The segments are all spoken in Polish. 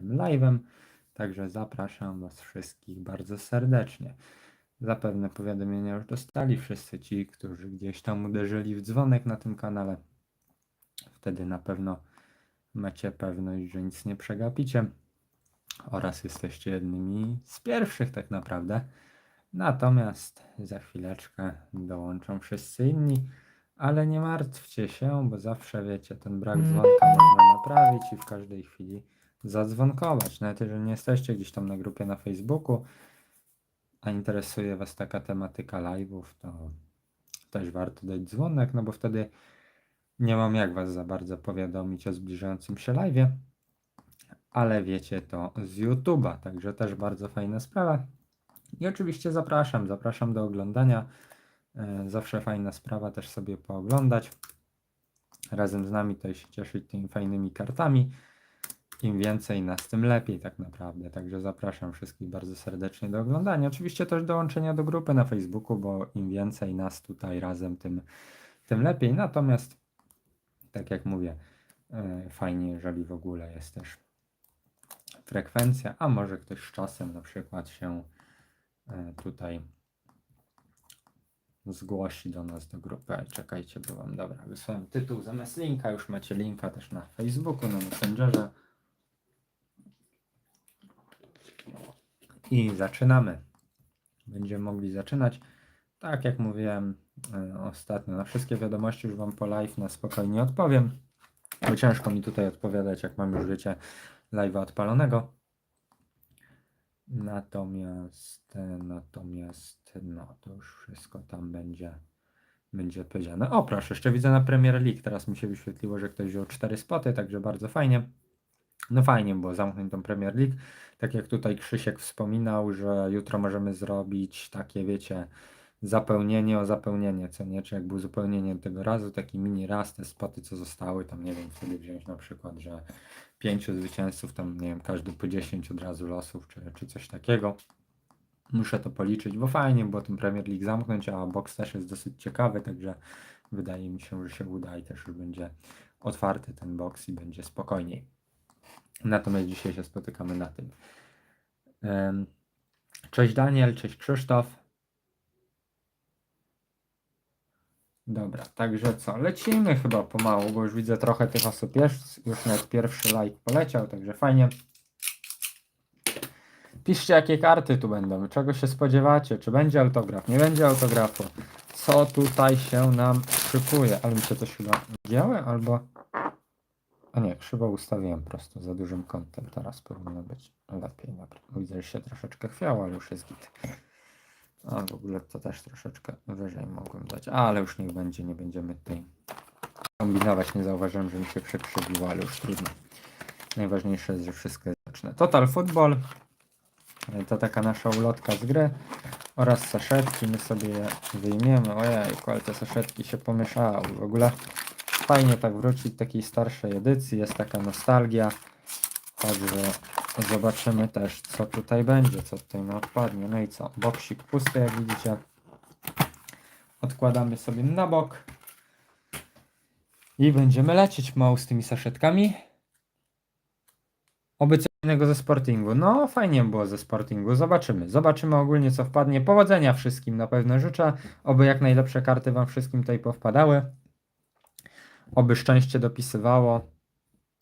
pierwszym live'em. Także zapraszam Was wszystkich bardzo serdecznie. Zapewne powiadomienia już dostali wszyscy ci, którzy gdzieś tam uderzyli w dzwonek na tym kanale. Wtedy na pewno macie pewność, że nic nie przegapicie oraz jesteście jednymi z pierwszych tak naprawdę. Natomiast za chwileczkę dołączą wszyscy inni, ale nie martwcie się, bo zawsze wiecie, ten brak dzwonka można naprawić i w każdej chwili zadzwonkować. Nawet jeżeli nie jesteście gdzieś tam na grupie na Facebooku, a interesuje Was taka tematyka live'ów, to też warto dać dzwonek, no bo wtedy nie mam jak Was za bardzo powiadomić o zbliżającym się live'ie, ale wiecie to z YouTube'a, także też bardzo fajna sprawa. I oczywiście zapraszam, zapraszam do oglądania. E, Zawsze fajna sprawa też sobie pooglądać. Razem z nami się cieszyć tymi fajnymi kartami. Im więcej nas, tym lepiej tak naprawdę. Także zapraszam wszystkich bardzo serdecznie do oglądania. Oczywiście też dołączenia do grupy na Facebooku, bo im więcej nas tutaj razem, tym, tym lepiej. Natomiast, tak jak mówię, e, fajnie, jeżeli w ogóle jest też frekwencja, a może ktoś z czasem na przykład się e, tutaj zgłosi do nas do grupy. Czekajcie, bo wam dobra, wysłałem tytuł zamiast linka, już macie linka też na Facebooku, na Messengerze. I zaczynamy. Będziemy mogli zaczynać. Tak jak mówiłem e, ostatnio, na wszystkie wiadomości już wam po live na spokojnie odpowiem. Bo ciężko mi tutaj odpowiadać, jak mam już wiecie live'a odpalonego. Natomiast, e, natomiast, no to już wszystko tam będzie, będzie odpowiedziane. O, proszę, jeszcze widzę na Premier League. Teraz mi się wyświetliło, że ktoś wziął cztery spoty, także bardzo fajnie. No fajnie było zamknąć tą Premier League. Tak jak tutaj Krzysiek wspominał, że jutro możemy zrobić takie, wiecie, zapełnienie o zapełnienie, co nie? Czy jakby uzupełnienie tego razu, taki mini raz, te spoty, co zostały, tam nie wiem, wtedy wziąć na przykład, że pięciu zwycięzców, tam nie wiem, każdy po 10 od razu losów, czy, czy coś takiego. Muszę to policzyć, bo fajnie było ten Premier League zamknąć, a box też jest dosyć ciekawy, także wydaje mi się, że się uda i też już będzie otwarty ten box i będzie spokojniej. Natomiast dzisiaj się spotykamy na tym. Cześć Daniel, cześć Krzysztof. Dobra, także co, lecimy chyba pomału, bo już widzę trochę tych osób jest, już nawet pierwszy like poleciał, także fajnie. Piszcie jakie karty tu będą, czego się spodziewacie, czy będzie autograf, nie będzie autografu, co tutaj się nam szykuje, ale mi się coś chyba działy, albo... A nie, krzywo ustawiłem prosto za dużym kątem, teraz powinno być lepiej, dobra. Widzę, że się troszeczkę chwiało, ale już jest git. A w ogóle to też troszeczkę wyżej mogłem dać, ale już niech będzie, nie będziemy tutaj kombinować. Nie zauważyłem, że mi się przekrzywiło, ale już trudno. Najważniejsze jest, że wszystko jest widoczne. Total Football to taka nasza ulotka z gry oraz saszetki. My sobie je wyjmiemy. Ojej, ale te saszetki się pomieszały. W ogóle fajnie tak wrócić takiej starszej edycji. Jest taka nostalgia. Także zobaczymy też, co tutaj będzie, co tutaj nam odpadnie. No i co? Boksik pusty, jak widzicie. Odkładamy sobie na bok. I będziemy lecieć mało z tymi saszetkami. Oby coś innego ze Sportingu. No, fajnie było ze Sportingu. Zobaczymy. Zobaczymy ogólnie, co wpadnie. Powodzenia wszystkim na pewno życzę. Oby jak najlepsze karty Wam wszystkim tutaj powpadały. Oby szczęście dopisywało.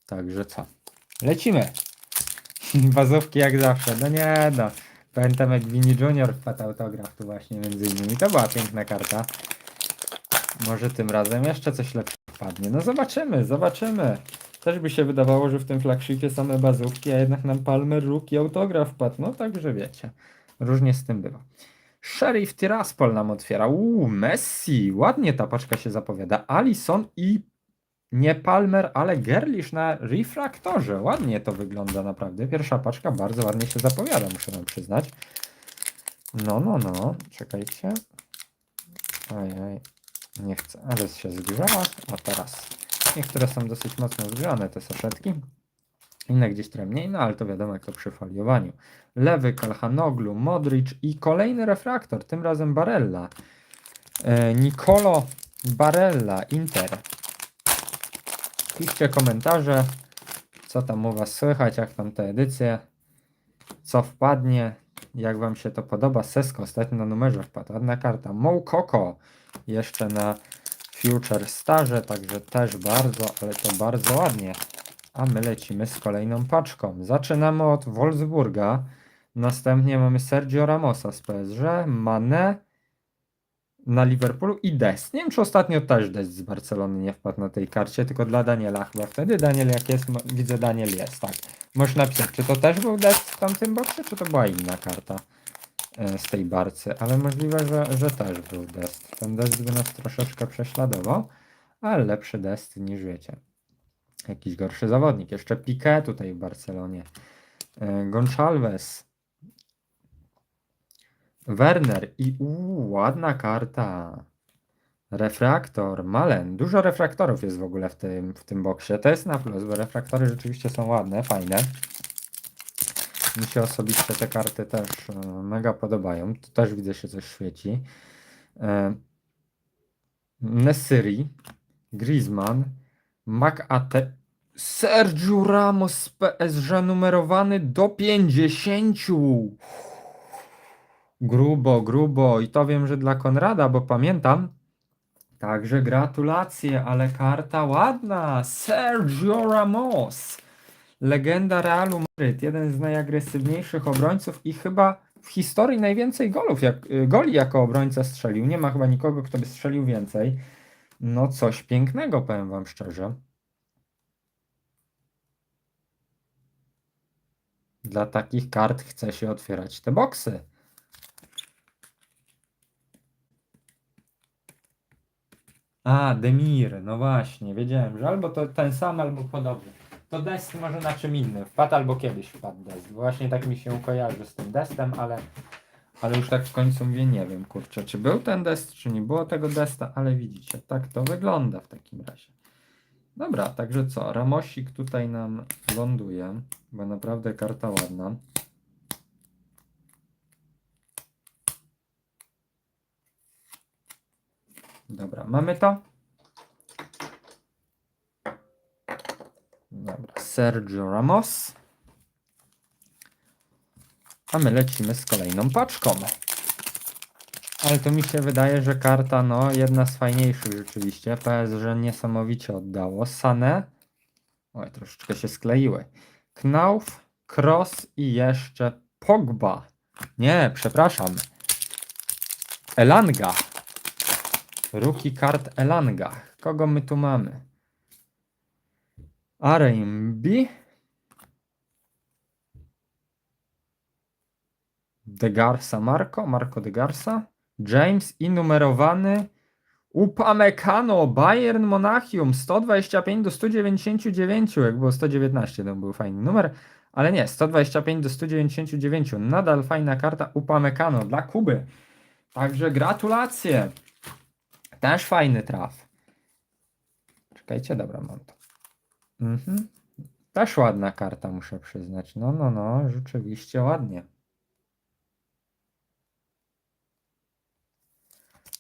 Także co? Lecimy. Bazówki jak zawsze. No nie no. Pamiętam jak Vini Junior wpadł autograf tu właśnie między innymi. To była piękna karta. Może tym razem jeszcze coś lepszego wpadnie. No zobaczymy, zobaczymy. Też by się wydawało, że w tym flagshipie same bazówki, a jednak nam Palmer Rook i autograf wpadł. No także wiecie. Różnie z tym bywa. Sheriff Tiraspol nam otwiera. Uuu, Messi. Ładnie ta paczka się zapowiada. Alison i nie Palmer, ale Gerlish na refraktorze. Ładnie to wygląda naprawdę. Pierwsza paczka bardzo ładnie się zapowiada, muszę wam przyznać. No, no, no. Czekajcie. Ojej. Nie chcę, ale się zgrzała. A teraz. Niektóre są dosyć mocno zgrzane, te saszetki. Inne gdzieś trochę mniej, no ale to wiadomo jak to przy foliowaniu. Lewy, Kalhanoglu, Modric i kolejny refraktor, tym razem Barella. E, Nicolo Barella, Inter. Piszcie komentarze, Co tam u Was słychać, jak tam te edycje? Co wpadnie? Jak Wam się to podoba? Sesko ostatnio na numerze wpadł. Ładna karta. Moukoko jeszcze na Future Starze, także też bardzo, ale to bardzo ładnie. A my lecimy z kolejną paczką. Zaczynamy od Wolfsburga. Następnie mamy Sergio Ramosa z PSG, Mane na Liverpoolu i Dest. Nie wiem, czy ostatnio też Dest z Barcelony nie wpadł na tej karcie, tylko dla Daniela chyba wtedy. Daniel jak jest, widzę Daniel jest, tak. Możesz napisać, czy to też był Dest w tamtym boksie, czy to była inna karta e, z tej barcy, ale możliwe, że, że też był Dest. Ten Dest by nas troszeczkę prześladował, ale lepszy Dest niż wiecie. Jakiś gorszy zawodnik. Jeszcze Piqué tutaj w Barcelonie. E, Goncalves. Werner i ładna karta. Refraktor, Malen. Dużo refraktorów jest w ogóle w tym, w tym boksie. To jest na plus, bo refraktory rzeczywiście są ładne, fajne. Mi się osobiście te karty też e, mega podobają. Tu też widzę się coś świeci. E, Nessyri, Griezmann, McAte, Sergio Ramos z PSG numerowany do 50. Grubo, grubo. I to wiem, że dla Konrada, bo pamiętam. Także gratulacje, ale karta ładna. Sergio Ramos. Legenda Realu Madryt. Jeden z najagresywniejszych obrońców i chyba w historii najwięcej golów, jak, y, goli jako obrońca strzelił. Nie ma chyba nikogo, kto by strzelił więcej. No coś pięknego, powiem wam szczerze. Dla takich kart chce się otwierać te boksy. A, Demir, no właśnie, wiedziałem, że albo to ten sam, albo podobny. To Dest może na czym innym. Wpadł albo kiedyś wpadł Dest. Właśnie tak mi się kojarzy z tym Destem, ale, ale już tak w końcu mówię, nie wiem, kurczę, czy był ten Dest, czy nie było tego Desta, ale widzicie, tak to wygląda w takim razie. Dobra, także co, Ramosik tutaj nam ląduje, bo naprawdę karta ładna. Dobra, mamy to. Dobra, Sergio Ramos. A my lecimy z kolejną paczką. Ale to mi się wydaje, że karta, no, jedna z fajniejszych rzeczywiście. PSG niesamowicie oddało. Sane. Oj, troszeczkę się skleiły. Knauf, Cross i jeszcze Pogba. Nie, przepraszam. Elanga. Rookie kart Elanga. Kogo my tu mamy? Areimbi. De Garza Marco, Marco De Garza. James i numerowany Upamecano, Bayern Monachium 125 do 199. Jak było 119, to był fajny numer, ale nie, 125 do 199. Nadal fajna karta Upamecano dla Kuby. Także gratulacje. Też fajny traf. Czekajcie, dobra, mam to. Mhm. Też ładna karta, muszę przyznać. No, no, no, rzeczywiście ładnie.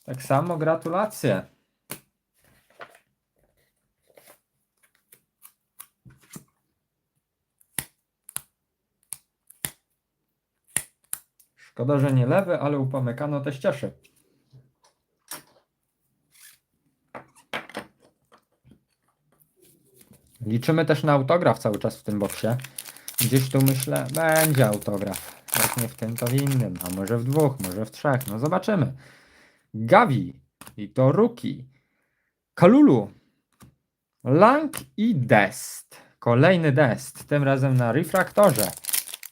Tak samo gratulacje. Szkoda, że nie lewy, ale upamykano też cieszy. Liczymy też na autograf cały czas w tym boksie. Gdzieś tu myślę, będzie autograf. Jak nie w tym, to w innym. A może w dwóch, może w trzech. No zobaczymy. Gavi i to Ruki. Kalulu. Lang i Dest. Kolejny Dest. Tym razem na refraktorze.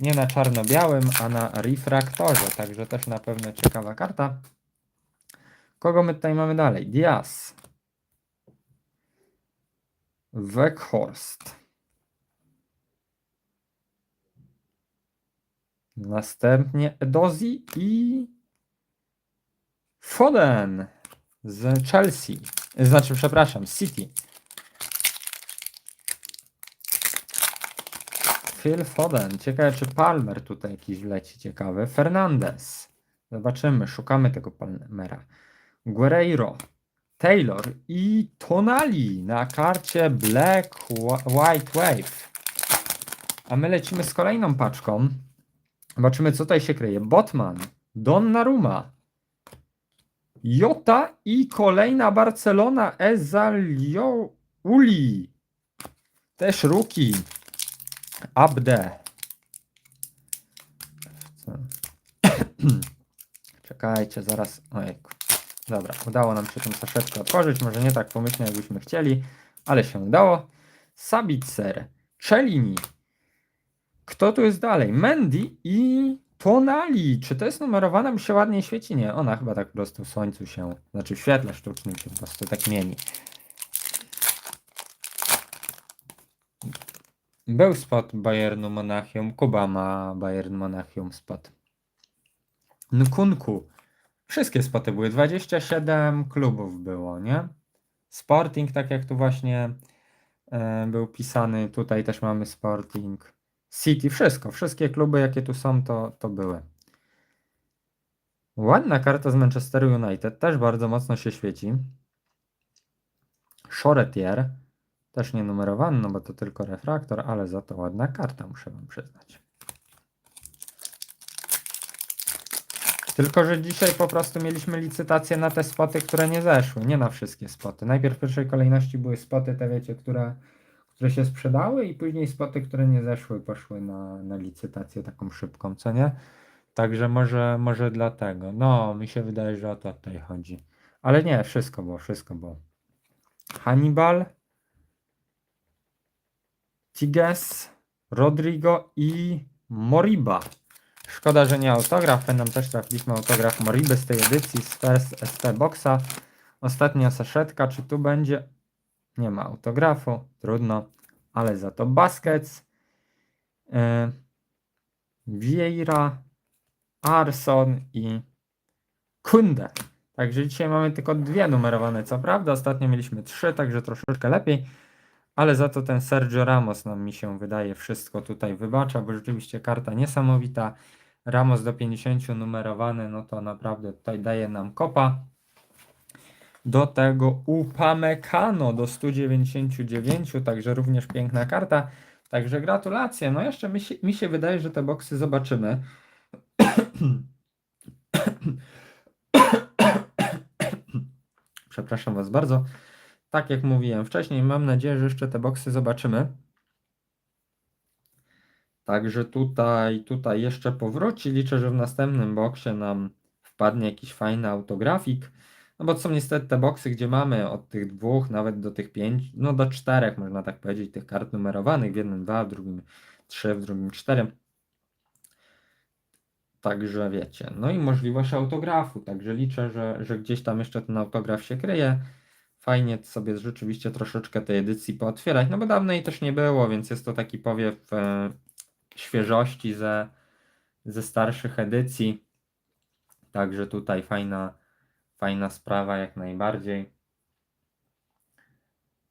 Nie na czarno-białym, a na refraktorze. Także też na pewno ciekawa karta. Kogo my tutaj mamy dalej? Diaz. Weghorst. Następnie Edozi i Foden z Chelsea. Znaczy, przepraszam, City. Phil Foden. Ciekawe, czy Palmer tutaj jakiś wleci ciekawy. Fernandez. Zobaczymy, szukamy tego Palmera. Guerreiro. Taylor i Tonali na karcie Black Wh- White Wave. A my lecimy z kolejną paczką. Zobaczymy, co tutaj się kryje. Botman, Donnarumma, Jota i kolejna Barcelona Ezaliouli. Też Ruki. Abde. Czekajcie, zaraz. Ojejku. Dobra, udało nam się tą saszetkę otworzyć. Może nie tak pomyślnie, jakbyśmy chcieli, ale się udało. Sabitzer, Cellini. Kto tu jest dalej? Mendy i Tonali. Czy to jest numerowane? Bo się ładnie świeci? Nie, ona chyba tak po prostu w słońcu się, znaczy w świetle sztucznym się po prostu tak mieni. Był spot Bayernu Monachium. Kuba ma Bayern Monachium spot. Nkunku. Wszystkie spoty były. 27 klubów było, nie? Sporting, tak jak tu właśnie e, był pisany. Tutaj też mamy Sporting. City, wszystko. Wszystkie kluby, jakie tu są, to, to były. Ładna karta z Manchester United. Też bardzo mocno się świeci. Choretier. Też nie numerowany, no bo to tylko refraktor, ale za to ładna karta, muszę wam przyznać. Tylko, że dzisiaj po prostu mieliśmy licytację na te spoty, które nie zeszły, nie na wszystkie spoty. Najpierw w pierwszej kolejności były spoty te, wiecie, które, które się sprzedały i później spoty, które nie zeszły, poszły na, na licytację taką szybką, co nie? Także może, może dlatego. No, mi się wydaje, że o to tutaj chodzi. Ale nie, wszystko było, wszystko było. Hannibal, Tiges, Rodrigo i Moriba. Szkoda, że nie autograf. Nam też trafiliśmy autograf Moriby z tej edycji z First ST Boxa. Ostatnia saszetka, czy tu będzie? Nie ma autografu, trudno, ale za to Baskets, yy, Vieira, Arson i Kunde. Także dzisiaj mamy tylko dwie numerowane, co prawda. Ostatnio mieliśmy trzy, także troszeczkę lepiej. Ale za to ten Sergio Ramos nam mi się wydaje wszystko tutaj wybacza, bo rzeczywiście karta niesamowita. Ramos do 50 numerowany, no to naprawdę tutaj daje nam kopa. Do tego Upamecano do 199, także również piękna karta. Także gratulacje. No jeszcze mi się, mi się wydaje, że te boksy zobaczymy. Przepraszam Was bardzo. Tak jak mówiłem wcześniej, mam nadzieję, że jeszcze te boksy zobaczymy. Także tutaj, tutaj jeszcze powróci. Liczę, że w następnym boksie nam wpadnie jakiś fajny autografik. No bo są niestety te boksy, gdzie mamy od tych dwóch nawet do tych pięć, no do czterech można tak powiedzieć, tych kart numerowanych. W jednym dwa, w drugim trzy, w drugim cztery. Także wiecie. No i możliwość autografu. Także liczę, że, że gdzieś tam jeszcze ten autograf się kryje. Fajnie sobie rzeczywiście troszeczkę tej edycji pootwierać, no bo dawno jej też nie było, więc jest to taki powiew e, świeżości ze, ze starszych edycji. Także tutaj fajna, fajna sprawa jak najbardziej.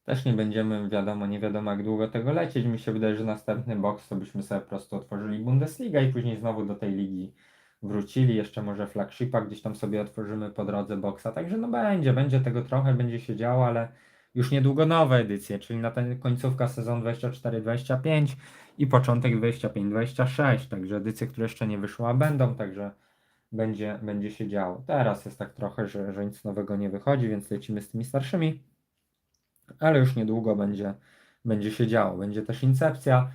Też nie będziemy, wiadomo, nie wiadomo jak długo tego lecieć. Mi się wydaje, że następny box to byśmy sobie po prostu otworzyli Bundesliga i później znowu do tej ligi wrócili. Jeszcze może flagshipa gdzieś tam sobie otworzymy po drodze boxa. Także no będzie, będzie tego trochę, będzie się działo, ale już niedługo nowe edycje, czyli na ten końcówka sezon 24-25 i początek 25-26. Także edycje, które jeszcze nie wyszły, a będą, także będzie, będzie się działo. Teraz jest tak trochę, że, że nic nowego nie wychodzi, więc lecimy z tymi starszymi, ale już niedługo będzie, będzie się działo. Będzie też incepcja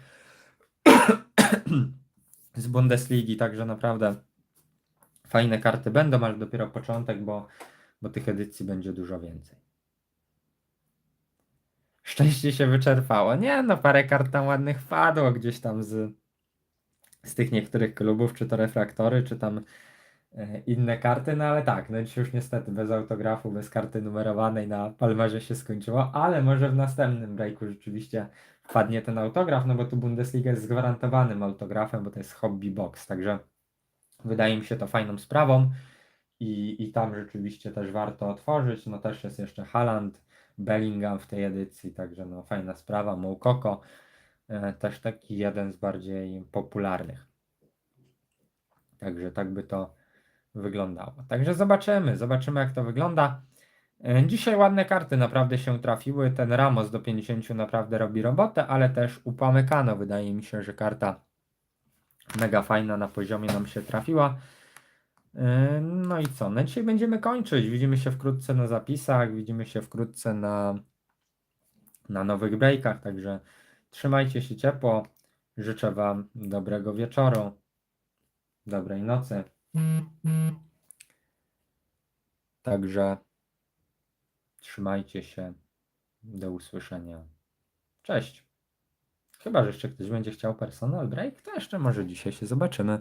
z Bundesligi, także naprawdę fajne karty będą, ale dopiero początek, bo, bo tych edycji będzie dużo więcej. Szczęście się wyczerpało. Nie, no parę kart tam ładnych wpadło gdzieś tam z, z tych niektórych klubów, czy to refraktory, czy tam e, inne karty, no ale tak, no dzisiaj już niestety bez autografu, bez karty numerowanej na Palmerze się skończyło, ale może w następnym breaku rzeczywiście wpadnie ten autograf, no bo tu Bundesliga jest z gwarantowanym autografem, bo to jest hobby box, także wydaje mi się to fajną sprawą i, i tam rzeczywiście też warto otworzyć, no też jest jeszcze Haaland, Bellingham w tej edycji, także no fajna sprawa, Moukoko, e, też taki jeden z bardziej popularnych. Także tak by to wyglądało. Także zobaczymy, zobaczymy jak to wygląda. E, Dzisiaj ładne karty naprawdę się trafiły. Ten Ramos do 50 naprawdę robi robotę, ale też Upamecano wydaje mi się, że karta mega fajna na poziomie nam się trafiła. E, No i co? Na dzisiaj będziemy kończyć. Widzimy się wkrótce na zapisach, widzimy się wkrótce na, na nowych breakach, także trzymajcie się ciepło. Życzę Wam dobrego wieczoru, dobrej nocy. Także trzymajcie się. Do usłyszenia. Cześć. Chyba, że jeszcze ktoś będzie chciał personal break, to jeszcze może dzisiaj się zobaczymy.